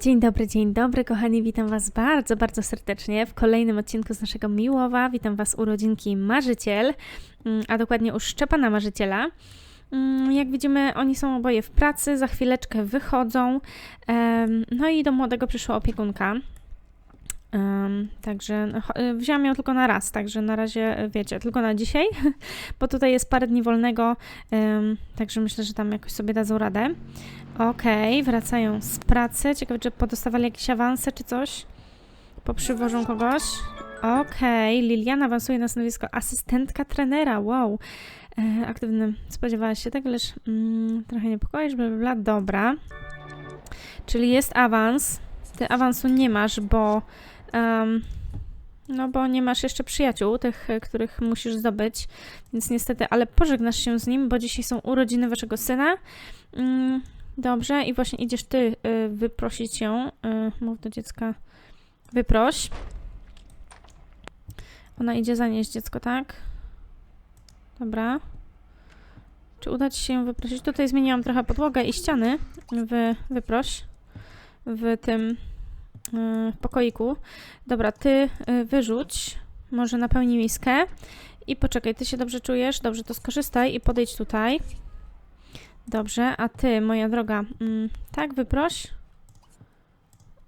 Dzień dobry, dzień dobry, kochani. Witam Was bardzo, bardzo serdecznie w kolejnym odcinku z naszego Miłowa. Witam Was u rodzinki Marzyciel, mm, a dokładnie u Szczepana Marzyciela. Mm, Jak widzimy, oni są oboje w pracy, za chwileczkę wychodzą. No i do młodego przyszła opiekunka. Em, Także no, y, wzięłam ją tylko na raz, także na razie y, wiecie, tylko na dzisiaj, bo tutaj jest parę dni wolnego, em, także myślę, że tam jakoś sobie dadzą radę. Okej, wracają z pracy. Ciekawe, czy podostawali jakieś awanse czy coś? Poprzywożą kogoś? Okej, Liliana awansuje na stanowisko asystentka trenera. Wow. E, aktywny. Spodziewałaś się tego, lecz mm, trochę niepokoisz, bla, bla, bla. Dobra. Czyli jest awans. Ty awansu nie masz, bo em, no bo nie masz jeszcze przyjaciół, tych, których musisz zdobyć, więc niestety, ale pożegnasz się z nim, bo dzisiaj są urodziny waszego syna. Mm, Dobrze, i właśnie idziesz ty y, wyprosić ją. Y, mów do dziecka. Wyproś. Ona idzie zanieść dziecko, tak? Dobra. Czy uda ci się ją wyprosić? Tutaj zmieniłam trochę podłogę i ściany. Wy, wyproś. W tym y, pokoiku. Dobra, ty y, wyrzuć. Może napełnij miskę. I poczekaj, ty się dobrze czujesz? Dobrze, to skorzystaj i podejdź tutaj. Dobrze, a ty, moja droga, mm, tak, wyproś.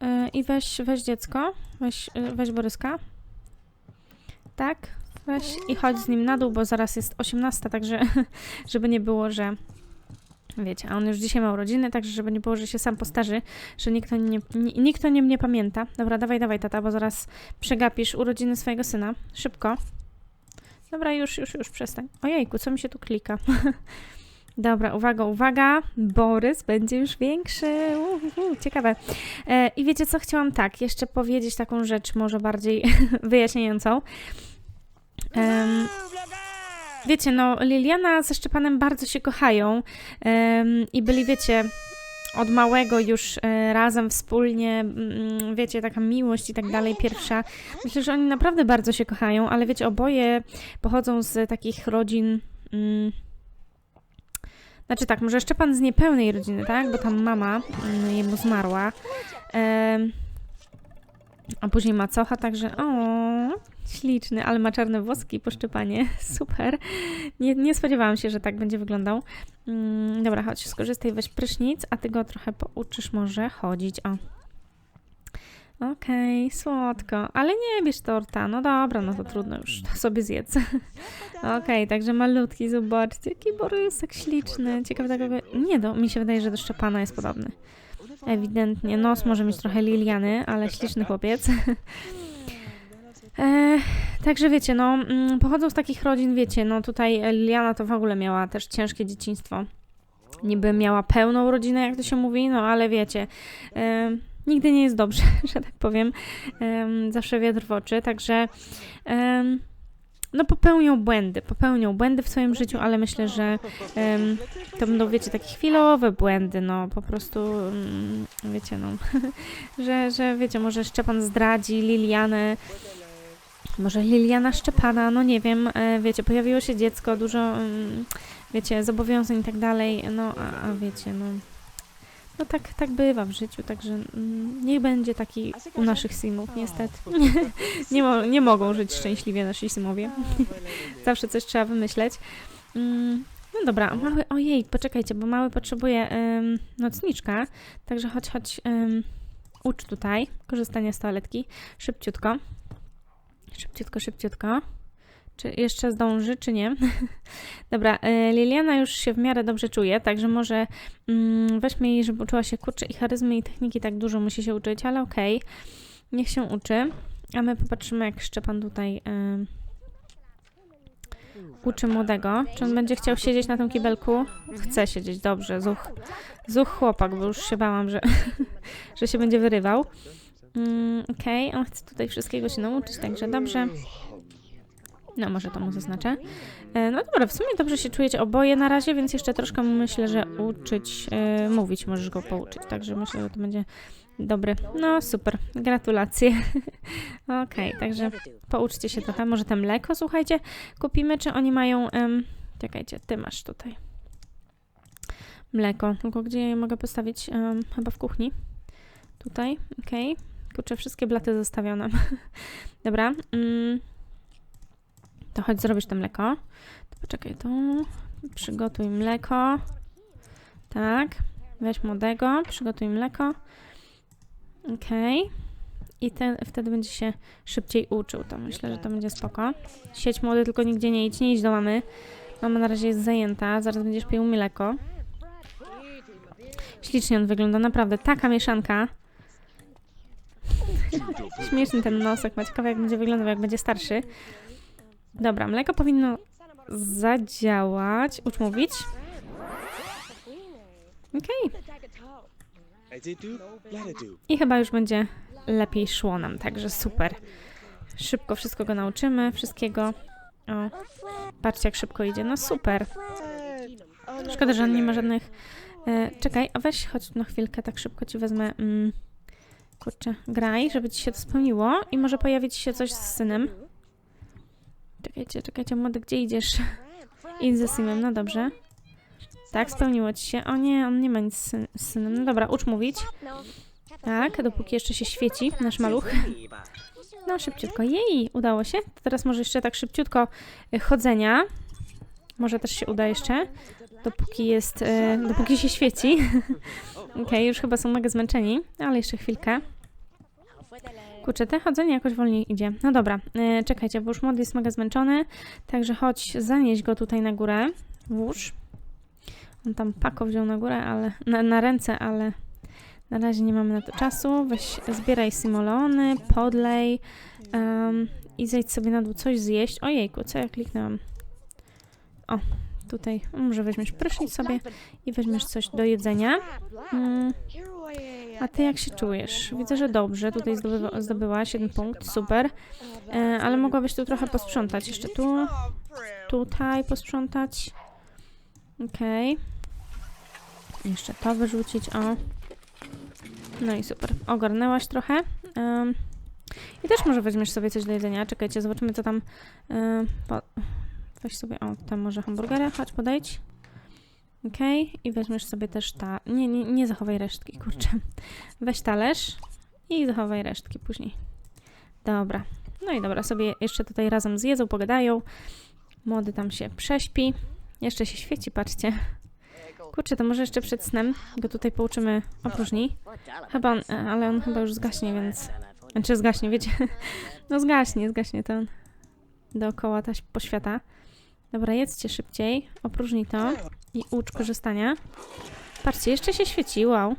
Yy, I weź, weź dziecko, weź, yy, weź Boryska. Tak, weź i chodź z nim na dół, bo zaraz jest 18, także żeby nie było, że wiecie, a on już dzisiaj ma urodziny, także żeby nie było, że się sam postarzy, że nikt o nie, ni- nikt o nim nie pamięta. Dobra, dawaj, dawaj, tata, bo zaraz przegapisz urodziny swojego syna. Szybko. Dobra, już, już, już, przestań. Ojejku, co mi się tu klika? Dobra, uwaga, uwaga. Borys będzie już większy. Uhu, ciekawe. E, I wiecie co? Chciałam tak, jeszcze powiedzieć taką rzecz, może bardziej wyjaśniającą. Em, wiecie, no, Liliana ze Szczepanem bardzo się kochają em, i byli, wiecie, od małego już e, razem, wspólnie, mm, wiecie, taka miłość i tak dalej, pierwsza. Myślę, że oni naprawdę bardzo się kochają, ale wiecie, oboje pochodzą z takich rodzin. Mm, znaczy tak, może Szczepan z niepełnej rodziny, tak? Bo tam mama mm, jemu zmarła. Em, a później macocha, także o, śliczny, ale ma czarne włoski po Szczepanie. Super. Nie, nie spodziewałam się, że tak będzie wyglądał. Mm, dobra, chodź, skorzystaj, weź prysznic, a ty go trochę pouczysz może chodzić. O. Okej, słodko. Ale nie bierz torta. No dobra, no to trudno już. To sobie zjedz. Okej, także malutki, zobaczcie, jaki Borysek śliczny. Ciekawe do. Nie, do, mi się wydaje, że do Szczepana jest podobny. Ewidentnie. Nos może mieć trochę Liliany, ale śliczny chłopiec. E, także wiecie, no, mm, pochodzą z takich rodzin, wiecie, no tutaj Liliana to w ogóle miała też ciężkie dzieciństwo. Niby miała pełną rodzinę, jak to się mówi, no ale wiecie, e, nigdy nie jest dobrze, że tak powiem. Em, zawsze wiatr w oczy, także em, no popełnią błędy, popełnią błędy w swoim życiu, ale myślę, że em, to będą, wiecie, takie chwilowe błędy, no po prostu, mm, wiecie, no, że, że wiecie, może Szczepan zdradzi Lilianę, może Liliana Szczepana, no nie wiem, e, wiecie, pojawiło się dziecko, dużo, mm, wiecie, zobowiązań i tak dalej, no a, a wiecie, no, no tak, tak bywa w życiu, także mm, niech będzie taki u naszych simów, niestety. nie, mo- nie mogą żyć szczęśliwie nasi simowie. Zawsze coś trzeba wymyśleć. Mm, no dobra, mały, ojej, poczekajcie, bo mały potrzebuje em, nocniczka, także chodź, chodź, em, ucz tutaj korzystania z toaletki, szybciutko. Szybciutko, szybciutko. Czy jeszcze zdąży, czy nie? Dobra, e, Liliana już się w miarę dobrze czuje, także może mm, weźmy jej, żeby uczyła się kurczy i charyzmy i techniki tak dużo musi się uczyć, ale okej, niech się uczy. A my popatrzymy, jak Szczepan tutaj em, uczy młodego. Czy on będzie chciał siedzieć na tym kibelku? Chce siedzieć, dobrze, zuch. Zuch chłopak, bo już się bałam, że, że się będzie wyrywał. Mm, Okej, on chce tutaj wszystkiego się nauczyć, także dobrze. No, może to mu zaznaczę. E, No dobra, w sumie dobrze się czujecie oboje na razie, więc jeszcze troszkę myślę, że uczyć, e, mówić możesz go pouczyć, także myślę, że to będzie dobry. No super, gratulacje. Okej, także pouczcie się trochę. Może te mleko, słuchajcie, kupimy, czy oni mają... em, czekajcie, ty masz tutaj mleko, tylko gdzie je mogę postawić? Chyba w kuchni. Tutaj, okej. Kurczę, wszystkie blaty zostawią nam. Dobra. Mm. To chodź zrobić to mleko. To poczekaj tu. Przygotuj mleko. Tak. Weź młodego, przygotuj mleko. Okej. I ten, wtedy będzie się szybciej uczył. To myślę, że to będzie spoko. Sieć młody, tylko nigdzie nie idź. Nie idź do mamy. Mama na razie jest zajęta. Zaraz będziesz pił mleko. Ślicznie on wygląda, naprawdę. Taka mieszanka. Śmieszny ten nosek. Ma ciekawe, jak będzie wyglądał, jak będzie starszy. Dobra, mleko powinno zadziałać. Ucz mówić. Okej. I chyba już będzie lepiej szło nam, także super. Szybko wszystko go nauczymy, wszystkiego. O, patrzcie jak szybko idzie, no super. Szkoda, że on nie ma żadnych... E, czekaj, a weź chodź na chwilkę, tak szybko ci wezmę... Mm, kurczę, graj, żeby ci się to spełniło i może pojawić się coś z synem. Czekajcie, czekajcie, młody, gdzie idziesz? Idź ze synem, no dobrze. Tak, spełniło ci się. O nie, on nie ma nic z syn- z synem. No dobra, ucz mówić. Tak, dopóki jeszcze się świeci nasz maluch. No szybciutko. Jej, udało się. To teraz może jeszcze tak szybciutko y, chodzenia. Może też się uda jeszcze. Dopóki jest, y, dopóki się świeci. Okej, już chyba są mega zmęczeni, ale jeszcze chwilkę. Kurczę, te chodzenie jakoś wolniej idzie. No dobra, y, czekajcie, bo już młody jest mega zmęczony. Także chodź, zanieś go tutaj na górę. Włóż. On tam pako wziął na górę, ale na, na ręce, ale na razie nie mamy na to czasu. Weź, zbieraj simoleony, podlej em, i zejdź sobie na dół coś zjeść. Ojejku, co ja kliknęłam? O, tutaj może weźmiesz prysznic sobie i weźmiesz coś do jedzenia. Mm, a ty jak się czujesz? Widzę, że dobrze. Tutaj zdobywa, zdobyłaś jeden punkt, super. E, ale mogłabyś tu trochę posprzątać. Jeszcze tu, tutaj posprzątać. Okej. Jeszcze to wyrzucić, o. No i super. Ogarnęłaś trochę. I też może weźmiesz sobie coś do jedzenia. Czekajcie, zobaczymy co tam... em, po... Weź sobie, o, tam może hamburgery, chodź podejdź. Okej, i weźmiesz sobie też ta... Nie, nie, nie zachowaj resztki, kurczę. Weź talerz i zachowaj resztki później. Dobra. No i dobra, sobie jeszcze tutaj razem zjedzą, pogadają. Młody tam się prześpi. Jeszcze się świeci, patrzcie. Kurczę, to może jeszcze przed snem go tutaj pouczymy opróżni. Chyba on, ale on chyba już zgaśnie, więc... Znaczy zgaśnie, wiecie? No zgaśnie, zgaśnie to on. Dookoła ta poświata. Dobra, jedzcie szybciej, opróżnij to i ucz korzystania. Patrzcie, jeszcze się świeci, wow.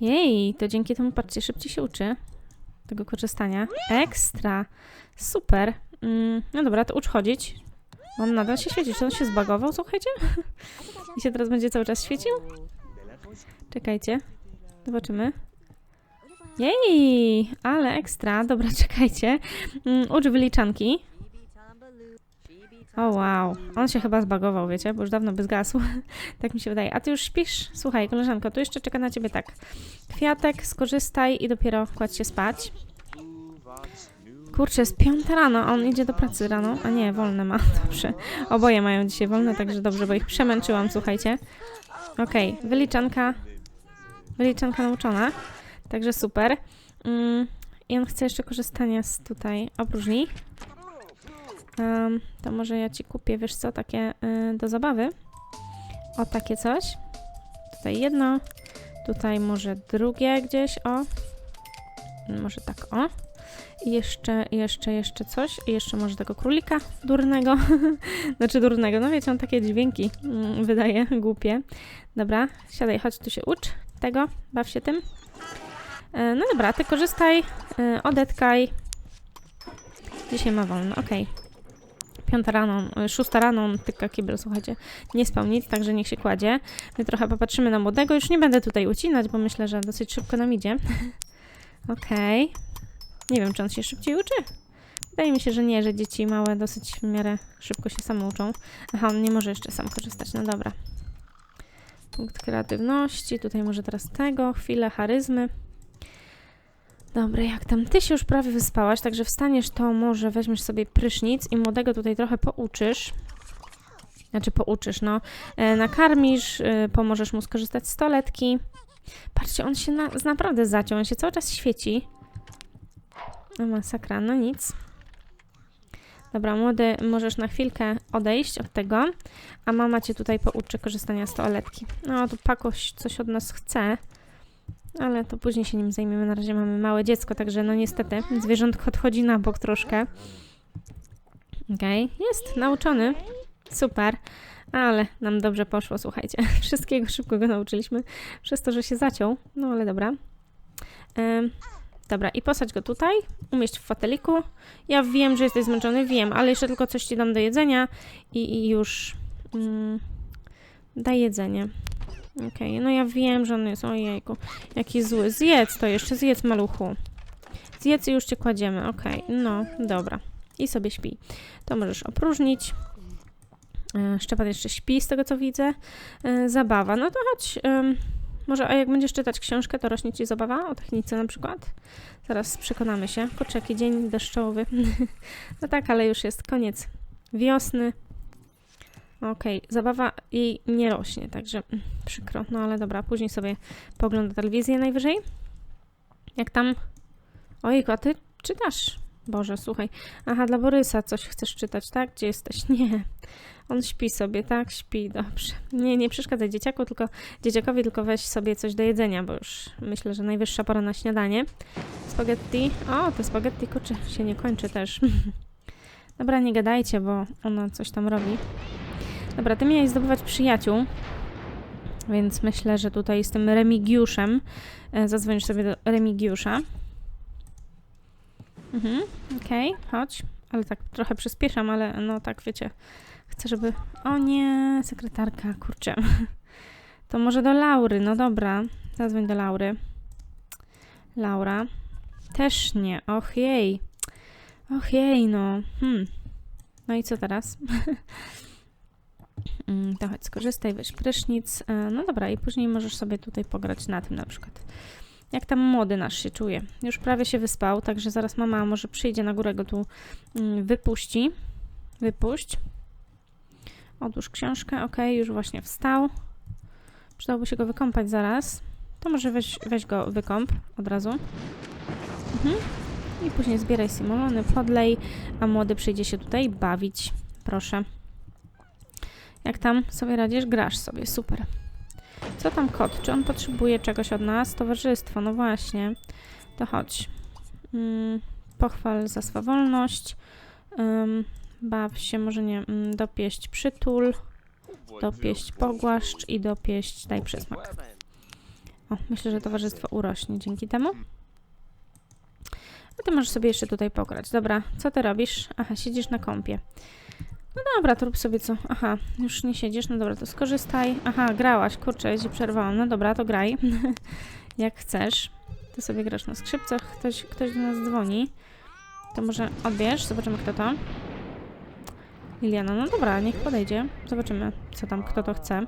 Jej, to dzięki temu, patrzcie, szybciej się uczy tego korzystania. Ekstra, super. Mm, no dobra, to ucz chodzić. On nadal się świeci, czy on się zbagował, słuchajcie? I się teraz będzie cały czas świecił? Czekajcie, zobaczymy. Jej, ale ekstra. Dobra, czekajcie. Mm, ucz wyliczanki. O wow, on się chyba zbagował, wiecie, bo już dawno by zgasł. tak mi się wydaje. A ty już śpisz? Słuchaj, koleżanko, tu jeszcze czeka na ciebie tak. Kwiatek, skorzystaj i dopiero kładź się spać. Kurczę, jest piąta rano, a on idzie do pracy rano. A nie, wolne ma, dobrze. Oboje mają dzisiaj wolne, także dobrze, bo ich przemęczyłam, słuchajcie. Okej, wyliczanka. Wyliczanka nauczona. Także super. Mm, I on chce jeszcze korzystania z tutaj opróżni. Em, to może ja ci kupię, wiesz co, takie y, do zabawy. O, takie coś. Tutaj jedno. Tutaj może drugie gdzieś, o. Może tak, o. I jeszcze, jeszcze, jeszcze coś. I jeszcze może tego królika durnego. znaczy durnego, no wiecie, on takie dźwięki mm, wydaje, głupie. Dobra, siadaj, chodź tu się ucz tego, baw się tym. E, No dobra, ty korzystaj, e, odetkaj. Dzisiaj ma wolno, okej. Piąta rano, e, szósta rano, on tyka kibel, słuchajcie. Nie spał nic, także niech się kładzie. My trochę popatrzymy na młodego. Już nie będę tutaj ucinać, bo myślę, że dosyć szybko nam idzie. Okej. Nie wiem, czy on się szybciej uczy. Wydaje mi się, że nie, że dzieci małe dosyć w miarę szybko się same uczą. Aha, on nie może jeszcze sam korzystać, no dobra. Punkt kreatywności, tutaj może teraz tego, chwilę charyzmy. Dobra, jak tam ty się już prawie wyspałaś, także wstaniesz, to może weźmiesz sobie prysznic i młodego tutaj trochę pouczysz. Znaczy pouczysz, no. E, nakarmisz, e, pomożesz mu skorzystać z toaletki. Patrzcie, on się na, naprawdę zaciął, on się cały czas świeci. No masakra, no nic. Dobra, młody, możesz na chwilkę odejść od tego, a mama cię tutaj pouczy korzystania z toaletki. No, tu Pakoś coś od nas chce, ale to później się nim zajmiemy. Na razie mamy małe dziecko, także no niestety zwierzątko odchodzi na bok troszkę. Okej, jest nauczony. Super. Ale nam dobrze poszło, słuchajcie. Wszystkiego szybko go nauczyliśmy, przez to, że się zaciął. No ale dobra. Dobra, i posadź go tutaj, umieść w foteliku. Ja wiem, że jesteś zmęczony, wiem, ale jeszcze tylko coś ci dam do jedzenia i, i już mm, daj jedzenie. Okej, no ja wiem, że on jest, ojejku, jaki zły. Zjedz to jeszcze, zjedz maluchu. Zjedz i już cię kładziemy, okej, no, dobra. I sobie śpi. To możesz opróżnić. E, Szczepan jeszcze śpi, z tego co widzę. E, Zabawa. No to chodź. Może, a jak będziesz czytać książkę, to rośnie ci zabawa o technice na przykład? Zaraz przekonamy się. Kurczę, jaki dzień deszczowy. no tak, ale już jest koniec wiosny. Okej, zabawa jej nie rośnie, także mm, przykro. No ale dobra, później sobie pogląda telewizję najwyżej. Jak tam? Ojejku, a ty czytasz? Boże, słuchaj. Aha, dla Borysa coś chcesz czytać, tak? Gdzie jesteś? Nie. On śpi sobie, tak? Śpi, dobrze. Nie, nie przeszkadzaj dzieciaku, tylko dzieciakowi tylko weź sobie coś do jedzenia, bo już myślę, że najwyższa pora na śniadanie. Spaghetti. O, te spaghetti, kurczę, się nie kończy też. Dobra, nie gadajcie, bo ona coś tam robi. Dobra, ty miałeś zdobywać przyjaciół, więc myślę, że tutaj z tym Remigiuszem e, zadzwonisz sobie do Remigiusza. Mhm, okej, chodź. Ale tak trochę przyspieszam, ale no tak, wiecie, chcę, żeby... O nie, sekretarka, kurczę. To może do Laury, no dobra. Zadzwoń do Laury. Laura. Też nie, och jej. Och jej, no. Hmm. No i co teraz? Mm, to chodź, skorzystaj, weź prysznic. E, No dobra, i później możesz sobie tutaj pograć na tym na przykład. Jak tam młody nasz się czuje? Już prawie się wyspał, także zaraz mama może przyjdzie na górę go tu mm, wypuści. Wypuść. Odłóż książkę, ok, już właśnie wstał. Przydałoby się go wykąpać zaraz. To może weź, weź go wykąp od razu. Mhm. I później zbieraj simulony, podlej, a młody przyjdzie się tutaj bawić. Proszę. Jak tam sobie radzisz? Grasz sobie, super. Co tam kot? Czy on potrzebuje czegoś od nas? Towarzystwo, no właśnie. To chodź. Mm, pochwal za swawolność. Ym, baw się, może nie, mm, dopieść przytul, dopieść pogłaszcz i dopieść daj przysmak. O, myślę, że towarzystwo urośnie dzięki temu. A ty możesz sobie jeszcze tutaj pograć. Dobra, co ty robisz? Aha, siedzisz na kąpie. No dobra, to rób sobie co. Aha, już nie siedzisz, no dobra, to skorzystaj. Aha, grałaś, kurczę, ja ci przerwałam. No dobra, to graj. Jak chcesz. Ty sobie grasz na skrzypcach, ktoś, ktoś do nas dzwoni. To może odbierz, zobaczymy kto to. Liliana, no dobra, niech podejdzie. Zobaczymy, co tam, kto to chce.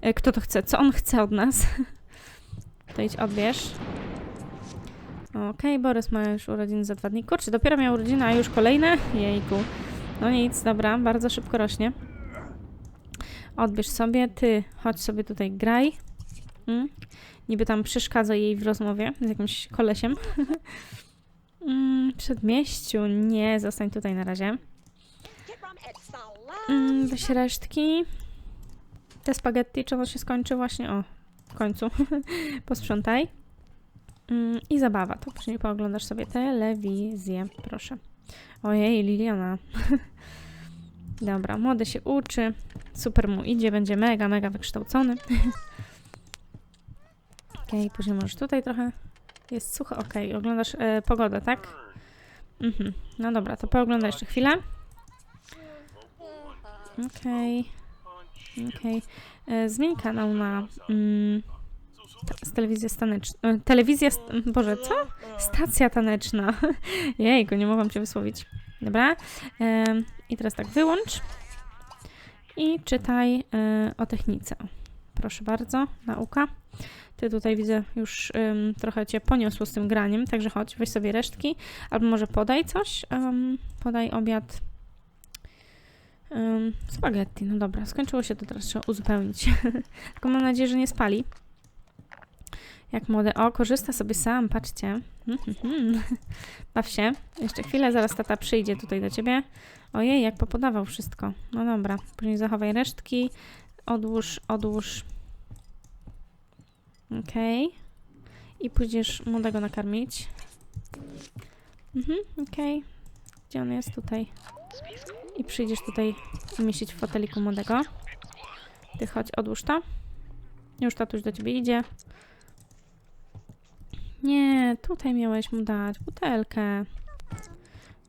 E, Kto to chce, co on chce od nas. To idź odbierz. Okej, Borys ma już urodziny za dwa dni. Kurczę, dopiero miał urodziny, a już kolejne? Jejku. No nic, dobra, bardzo szybko rośnie. Odbierz sobie, ty chodź sobie tutaj graj. Mm. Niby tam przeszkadza jej w rozmowie z jakimś kolesiem. mm, przedmieściu, nie, zostań tutaj na razie. Mm, weź resztki. Te spaghetti, czy ono się skończy właśnie? O, w końcu. Posprzątaj. Mm, I zabawa. To później pooglądasz sobie telewizję, proszę. Ojej, Liliana. Dobra, młody się uczy. Super mu idzie, będzie mega, mega wykształcony. Okej, później możesz tutaj trochę. Jest sucho, okej. Oglądasz e, pogodę, tak? Mhm. No dobra, to pooglądaj jeszcze chwilę. Okej. Okej. E, Zmień kanał na mm, z telewizja staneczna. e, Telewizja. St Boże, co? Stacja taneczna. Jejku, nie mogłam cię wysłowić. Dobra. I teraz tak, wyłącz. I czytaj e, o technice. Proszę bardzo, nauka. Ty tutaj widzę już em, trochę cię poniosło z tym graniem, także chodź, weź sobie resztki, albo może podaj coś. em, podaj obiad. Um, spaghetti, no dobra, skończyło się to teraz trzeba uzupełnić. Tylko mam nadzieję, że nie spali. Jak młody. O, korzysta sobie sam, patrzcie. Baw się. Jeszcze chwilę, zaraz tata przyjdzie tutaj do ciebie. Ojej, jak popodawał wszystko. No dobra. Później zachowaj resztki. Odłóż, odłóż. Okej. I pójdziesz młodego nakarmić. Mhm, okej. Gdzie on jest? Tutaj. I przyjdziesz tutaj umieścić w foteliku młodego. Ty chodź, odłóż to. Już tatuś do ciebie idzie. Nie, tutaj miałeś mu dać butelkę.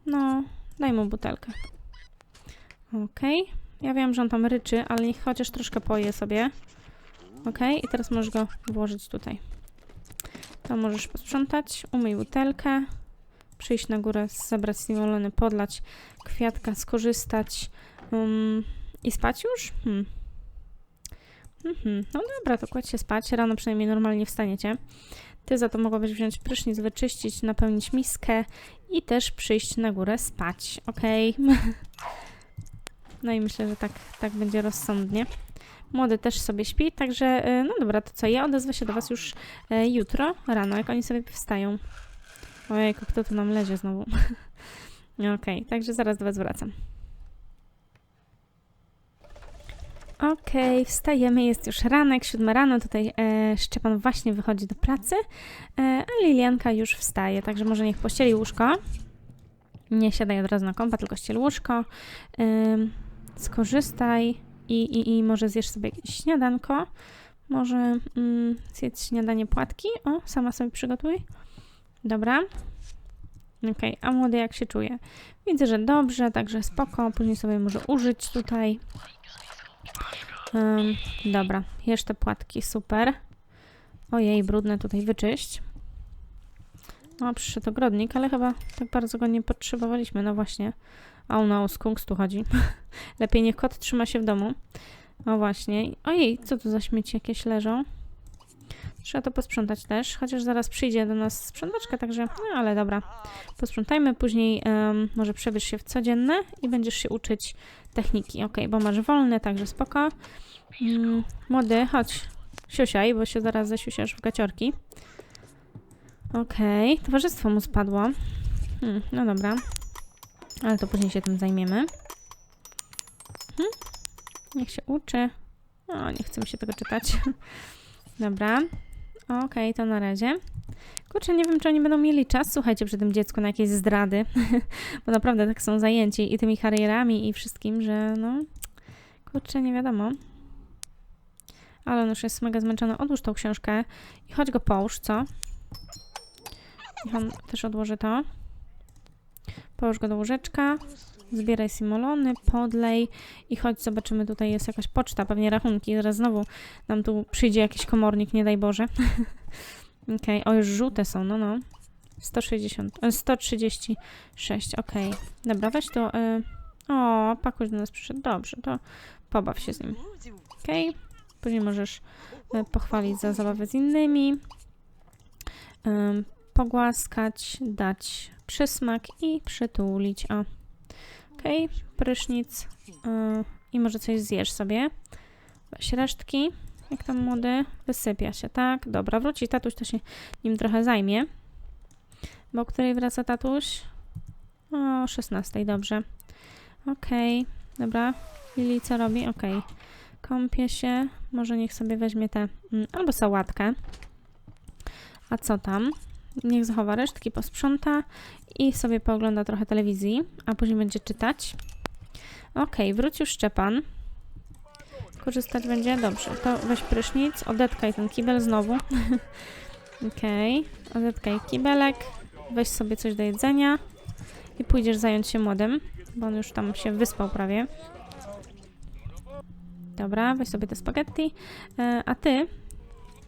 No, daj mu butelkę. Okej. Ja wiem, że on tam ryczy, ale niech chociaż troszkę poje sobie. Okej, i teraz możesz go włożyć tutaj. To możesz posprzątać, umyj butelkę, przyjść na górę, zebrać simulony, podlać kwiatka, skorzystać um, i spać już? Hmm. Mhm. No dobra, to kładź się spać. Rano przynajmniej normalnie wstaniecie. Ty za to mogłabyś wziąć prysznic, wyczyścić, napełnić miskę i też przyjść na górę spać, ok? No i myślę, że tak, tak będzie rozsądnie. Młody też sobie śpi, także y, no dobra, to co? Ja odezwę się do Was już y, jutro rano, jak oni sobie wstają. Ojejku, kto tu nam lezie znowu? Okej, także zaraz do Was wracam. Okej, wstajemy, jest już ranek, siódma rano, tutaj e, Szczepan właśnie wychodzi do pracy, e, a Lilianka już wstaje, także może niech pościeli łóżko. Nie siadaj od razu na kąpa, tylko ściel łóżko. Ym, skorzystaj i, i, i może zjesz sobie śniadanko. Może mm, zjedz śniadanie płatki. O, sama sobie przygotuj. Dobra. Okej, a młody jak się czuje? Widzę, że dobrze, także spoko. Później sobie może użyć tutaj. Dobra, jesz te płatki, super. Ojej, brudne tutaj wyczyść. O, przyszedł ogrodnik, ale chyba tak bardzo go nie potrzebowaliśmy, no właśnie. O no, skunks tu chodzi. Lepiej niech kot trzyma się w domu. O właśnie. Ojej, co tu za śmieci jakieś leżą? Trzeba to posprzątać też, chociaż zaraz przyjdzie do nas sprzątaczka, także no ale dobra. Posprzątajmy, później em, może przebierz się w codzienne i będziesz się uczyć techniki. Ok, bo masz wolne, także spoko. Mm, młody, chodź, siusiaj, bo się zaraz zasiusiasz w gaciorki. Okej, towarzystwo mu spadło. Hmm, no dobra. Ale to później się tym zajmiemy. Hmm? Niech się uczy. O, nie chcę mi się tego czytać. Dobra. Okej, to na razie. Kurczę, nie wiem, czy oni będą mieli czas, słuchajcie, przy tym dziecku na jakieś zdrady. Bo naprawdę tak są zajęci i tymi karierami i wszystkim, że no... Kurczę, nie wiadomo. Ale on już jest mega zmęczony. Odłóż tą książkę i chodź go połóż, co? Niech on też odłoży to. Połóż go do łóżeczka. Zbieraj simolony, podlej i chodź, zobaczymy, tutaj jest jakaś poczta, pewnie rachunki. Zaraz znowu nam tu przyjdzie jakiś komornik, nie daj Boże. Okej, o już żółte są, no no. 160, e, 136, okej. Dobra, weź to. E, o, Pakuś do nas przyszedł. Dobrze, to pobaw się z nim. Okej. Później możesz e, pochwalić za zabawę z innymi. Pogłaskać, dać przysmak i przytulić. O. Okej, prysznic y, i może coś zjesz sobie. Weź resztki, jak tam młody, wysypia się, tak? Dobra, wróci tatuś, to się nim trochę zajmie. Bo o której wraca tatuś? O 16, dobrze. Okej, dobra. Lili co robi? Okej. Kąpie się, może niech sobie weźmie tę, mm, albo sałatkę. A co tam? Niech zachowa resztki, posprząta i sobie poogląda trochę telewizji, a później będzie czytać. Okej, wrócił Szczepan. Korzystać będzie? Dobrze, to weź prysznic, odetkaj ten kibel znowu. Okej, odetkaj kibelek, weź sobie coś do jedzenia i pójdziesz zająć się młodym, bo on już tam się wyspał prawie. Dobra, weź sobie te spaghetti, e, a ty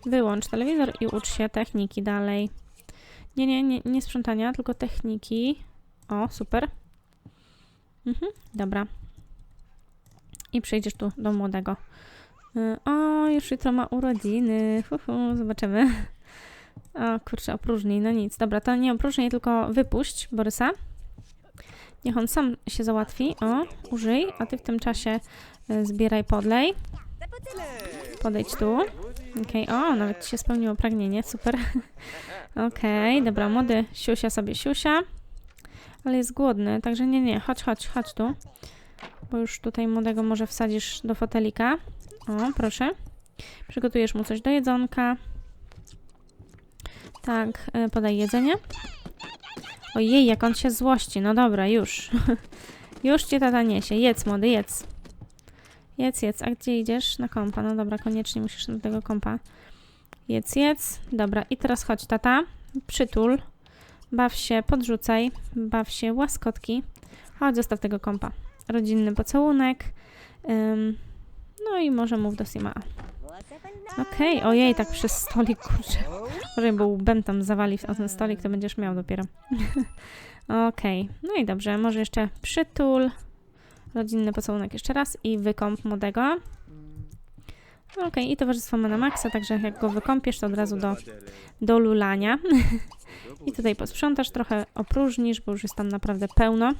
wyłącz telewizor i ucz się techniki dalej. Nie, nie, nie, nie sprzątania, tylko techniki. O, super. Mhm, dobra. I przejdziesz tu do młodego. Y, O, już jutro ma urodziny. Hu, hu, zobaczymy. O, kurczę, opróżnij. No nic. Dobra, to nie opróżnij, tylko wypuść Borysa. Niech on sam się załatwi. O, użyj, a ty w tym czasie y, zbieraj podlej. Podejdź tu. Okej, o, nawet się spełniło pragnienie, super. Okej, dobra, młody siusia sobie siusia. Ale jest głodny, także nie, nie, chodź, chodź, chodź tu. Bo już tutaj młodego może wsadzisz do fotelika. O, proszę. Przygotujesz mu coś do jedzonka. Tak, e, podaj jedzenie. Ojej, jak on się złości. No dobra, już. już cię tata niesie. Jedz, młody, jedz. Jedz, jedz. A gdzie idziesz? Na kompa. No dobra, koniecznie musisz do tego kompa. Jedz, jedz. Dobra, i teraz chodź, tata. Przytul. Baw się, podrzucaj. Baw się, łaskotki. Chodź, zostaw tego kompa. Rodzinny pocałunek. No i może mów do Sima. Okej, ojej, tak przez stolik, kurczę. Może bo łbem tam zawali o ten stolik, to będziesz miał dopiero. Okej, no i dobrze, może jeszcze przytul. Rodzinny pocałunek jeszcze raz i wykąp młodego. Okej, i towarzystwo ma na maksa, także jak go wykąpiesz, to od razu do, do lulania. I tutaj posprzątasz, trochę opróżnisz, bo już jest tam naprawdę pełno.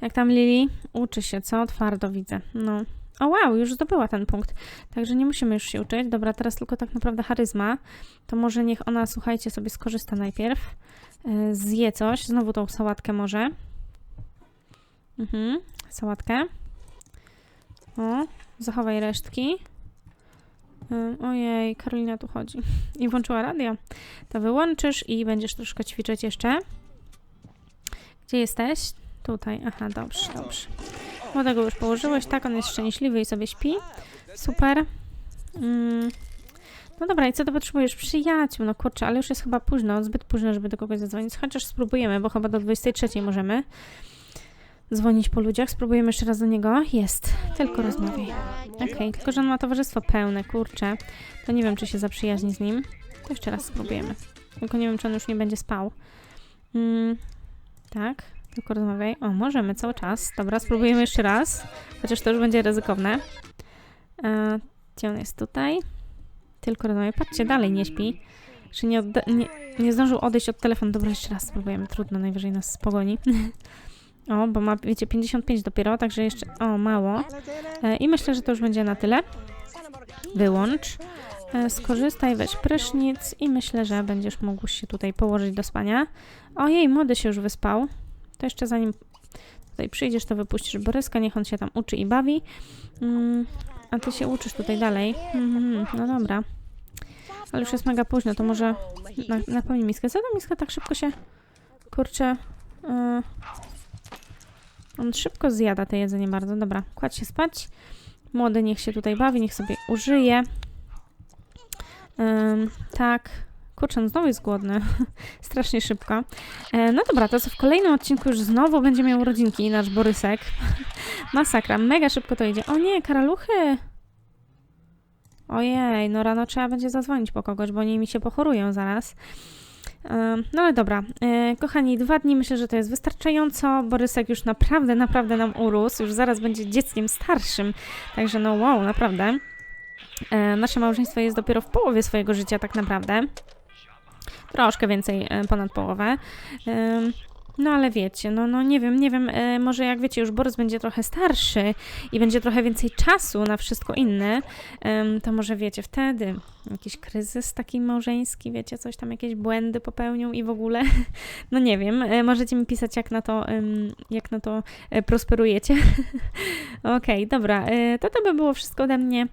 Jak tam Lili? Uczy się, co? Twardo widzę. No. O wow, już zdobyła ten punkt. Także nie musimy już się uczyć. Dobra, teraz tylko tak naprawdę charyzma. To może niech ona, słuchajcie, sobie skorzysta najpierw. Yy, zje coś. Znowu tą sałatkę może. Mhm, sałatkę. O, zachowaj resztki. Yy, ojej, Karolina tu chodzi. I włączyła radio. To wyłączysz i będziesz troszkę ćwiczyć jeszcze. Gdzie jesteś? Tutaj. Aha, dobrze, dobrze. Młodego już położyłeś, tak? On jest szczęśliwy i sobie śpi. Super. Mm. No dobra, i co to potrzebujesz? Przyjaciół, no kurczę, ale już jest chyba późno, zbyt późno, żeby do kogoś zadzwonić. Chociaż spróbujemy, bo chyba do 23 możemy dzwonić po ludziach. Spróbujemy jeszcze raz do niego. Jest, tylko rozmawiaj. Okej, tylko że on ma towarzystwo pełne, kurczę. To nie wiem, czy się zaprzyjaźni z nim. To jeszcze raz spróbujemy. Tylko nie wiem, czy on już nie będzie spał. Mm. Tak, tylko rozmawiaj. O, możemy cały czas. Dobra, spróbujemy jeszcze raz. Chociaż to już będzie ryzykowne. E, gdzie on jest tutaj? Tylko rozmawiaj. Patrzcie, dalej nie śpi. Czy nie, nie, nie zdążył odejść od telefonu. Dobra, jeszcze raz spróbujemy. Trudno, najwyżej nas spogoni. o, bo ma, wiecie, 55 dopiero, także jeszcze... O, mało. E, I myślę, że to już będzie na tyle. Wyłącz. E, Skorzystaj, weź prysznic i myślę, że będziesz mógł się tutaj położyć do spania. Ojej, młody się już wyspał. To jeszcze zanim tutaj przyjdziesz, to wypuścisz Boryska, niech on się tam uczy i bawi. Mm, a ty się uczysz tutaj dalej. Mhm, no dobra. Ale już jest mega późno, to może na, napełnij miskę. Co ta miska tak szybko się... Kurczę... Yy, on szybko zjada te jedzenie bardzo. Dobra, kładź się spać. Młody niech się tutaj bawi, niech sobie użyje. Ym, tak. Kurczę, on znowu jest głodny. Strasznie szybko. E, no dobra, to co w kolejnym odcinku już znowu będzie miał urodzinki nasz Borysek. Masakra, mega szybko to idzie. O nie, karaluchy! Ojej, no rano trzeba będzie zadzwonić po kogoś, bo oni mi się pochorują zaraz. No ale dobra, E, kochani, dwa dni myślę, że to jest wystarczająco. Borysek już naprawdę, naprawdę nam urósł. Już zaraz będzie dzieckiem starszym. Także no wow, naprawdę. E, Nasze małżeństwo jest dopiero w połowie swojego życia tak naprawdę. Troszkę więcej, e, ponad połowę. No ale wiecie, no, no nie wiem, nie wiem, e, może jak wiecie, już Borys będzie trochę starszy i będzie trochę więcej czasu na wszystko inne, ym, to może wiecie, wtedy jakiś kryzys taki małżeński, wiecie, coś tam, jakieś błędy popełnią i w ogóle, no nie wiem, e, możecie mi pisać, jak na to, ym, jak na to e, prosperujecie. Okej, dobra, e, to to by było wszystko ode mnie.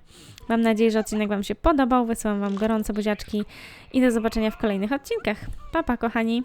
Mam nadzieję, że odcinek Wam się podobał. Wysyłam Wam gorące buziaczki i do zobaczenia w kolejnych odcinkach. Pa, pa, kochani!